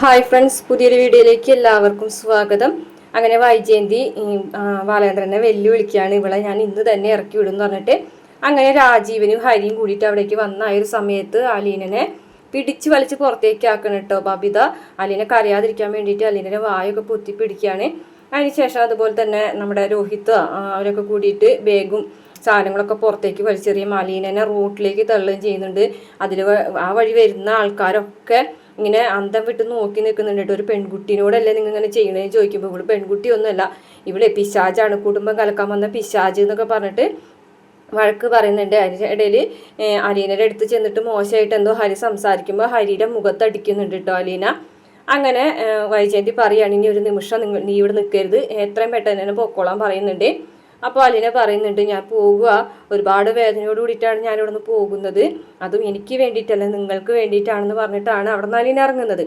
Hi friends പുതിയൊരു വീഡിയോയിലേക്ക് എല്ലാവർക്കും സ്വാഗതം. അങ്ങനെ വൈജയന്തി ബാലേന്ദ്രനെ വെല്ലുവിളിക്കുകയാണ്. ഇവളെ ഞാൻ ഇന്ന് തന്നെ ഇറക്കി വിടും എന്ന് പറഞ്ഞിട്ട് അങ്ങനെ രാജീവനും ഹരിയും കൂടിയിട്ട് അവിടേക്ക് വന്ന ആ ഒരു സമയത്ത് അലീനനെ പിടിച്ച് വലിച്ച് പുറത്തേക്ക് ആക്കണം കേട്ടോ ബബിത. അലീനെ കരയാതിരിക്കാൻ വേണ്ടിയിട്ട് അലീനെ വായൊക്കെ പൊത്തി പിടിക്കുകയാണ്. അതിനുശേഷം അതുപോലെ തന്നെ നമ്മുടെ രോഹിത് അവരൊക്കെ കൂടിയിട്ട് ബേഗും സാധനങ്ങളൊക്കെ പുറത്തേക്ക് വലിച്ചെറിയും. അലീനനെ റോട്ടിലേക്ക് തള്ളുകയും ചെയ്യുന്നുണ്ട്. അതിൽ ആ വഴി വരുന്ന ആൾക്കാരൊക്കെ ഇങ്ങനെ അന്തം വിട്ട് നോക്കി നിൽക്കുന്നുണ്ട് ഒരു പെൺകുട്ടീനോടല്ലേ നിങ്ങൾ ഇങ്ങനെ ചെയ്യണേന്ന് ചോദിക്കുമ്പോൾ ഇവിടെ പെൺകുട്ടിയൊന്നുമല്ല ഇവിടെ പിശാജാണ് കുടുംബം കലക്കാൻ വന്ന പിശാജ് എന്നൊക്കെ പറഞ്ഞിട്ട് വഴക്ക് പറയുന്നുണ്ട്. അതിന്റെ ഇടയിൽ അലീനയുടെ അടുത്ത് ചെന്നിട്ട് മോശമായിട്ട് എന്തോ ഹരി സംസാരിക്കുമ്പോൾ ഹരിയുടെ മുഖത്തടിക്കുന്നുണ്ട് കേട്ടോ അലീന. അങ്ങനെ വൈജയന്തി പറയുകയാണ് ഇനി ഒരു നിമിഷം നിങ്ങൾ നീ ഇവിടെ നിൽക്കരുത് എത്രയും പെട്ടെന്ന് തന്നെ പൊക്കോളാൻ പറയുന്നുണ്ട്. അപ്പോൾ അലീന പറയുന്നുണ്ട് ഞാൻ പോകുക ഒരുപാട് വേദനയോട് കൂടിയിട്ടാണ് ഞാൻ ഇവിടെ നിന്ന് പോകുന്നത്. അതും എനിക്ക് വേണ്ടിയിട്ടല്ല നിങ്ങൾക്ക് വേണ്ടിയിട്ടാണെന്ന് പറഞ്ഞിട്ടാണ് അവിടെ നിന്ന് അലീന ഇറങ്ങുന്നത്.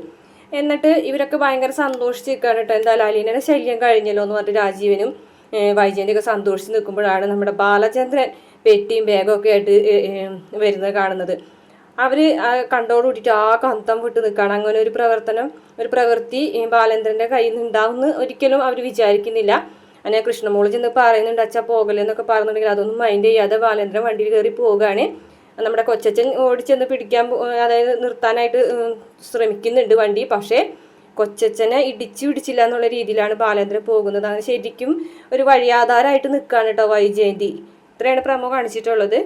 എന്നിട്ട് ഇവരൊക്കെ ഭയങ്കര സന്തോഷിച്ച് നിൽക്കുകയാണ് കേട്ടോ. എന്തായാലും അലീനയുടെ ശല്യം കഴിഞ്ഞല്ലോ എന്ന് പറഞ്ഞിട്ട് രാജീവനും ഏഹ് ഒക്കെ സന്തോഷിച്ച് നിൽക്കുമ്പോഴാണ് നമ്മുടെ ബാലചന്ദ്രൻ പെട്ടിയും ബാഗൊക്കെ ആയിട്ട് വരുന്നത് കാണുന്നത്. അവർ കണ്ടോട് ആ കന്തം വിട്ട് നിൽക്കുകയാണ്. അങ്ങനെ ഒരു പ്രവർത്തനം ഒരു പ്രവൃത്തി ബാലേന്ദ്രന്റെ കയ്യിൽ നിന്ന് ഉണ്ടാവുമെന്ന് ഒരിക്കലും അവർ വിചാരിക്കുന്നില്ല. അങ്ങനെ കൃഷ്ണമോൾ ചെന്ന് പറയുന്നുണ്ട് അച്ഛാ പോകലെന്നൊക്കെ പറയുന്നുണ്ടെങ്കിൽ അതൊന്നും മൈൻഡ് ചെയ്യാതെ ബാലേന്ദ്രൻ വണ്ടിയിൽ കയറി പോവുകയാണ് നമ്മുടെ കൊച്ചച്ഛൻ ഓടിച്ചെന്ന് പിടിക്കാൻ അതായത് നിർത്താനായിട്ട് ശ്രമിക്കുന്നുണ്ട് വണ്ടി. പക്ഷേ കൊച്ചച്ഛനെ ഇടിച്ചു പിടിച്ചില്ല എന്നുള്ള രീതിയിലാണ് ബാലേന്ദ്രൻ പോകുന്നത്. അങ്ങനെ ശരിക്കും ഒരു വഴിയാധാരമായിട്ട് നിൽക്കുകയാണ് കേട്ടോ വൈജയന്തി. ഇത്രയാണ് പ്രമോ കാണിച്ചിട്ടുള്ളത്.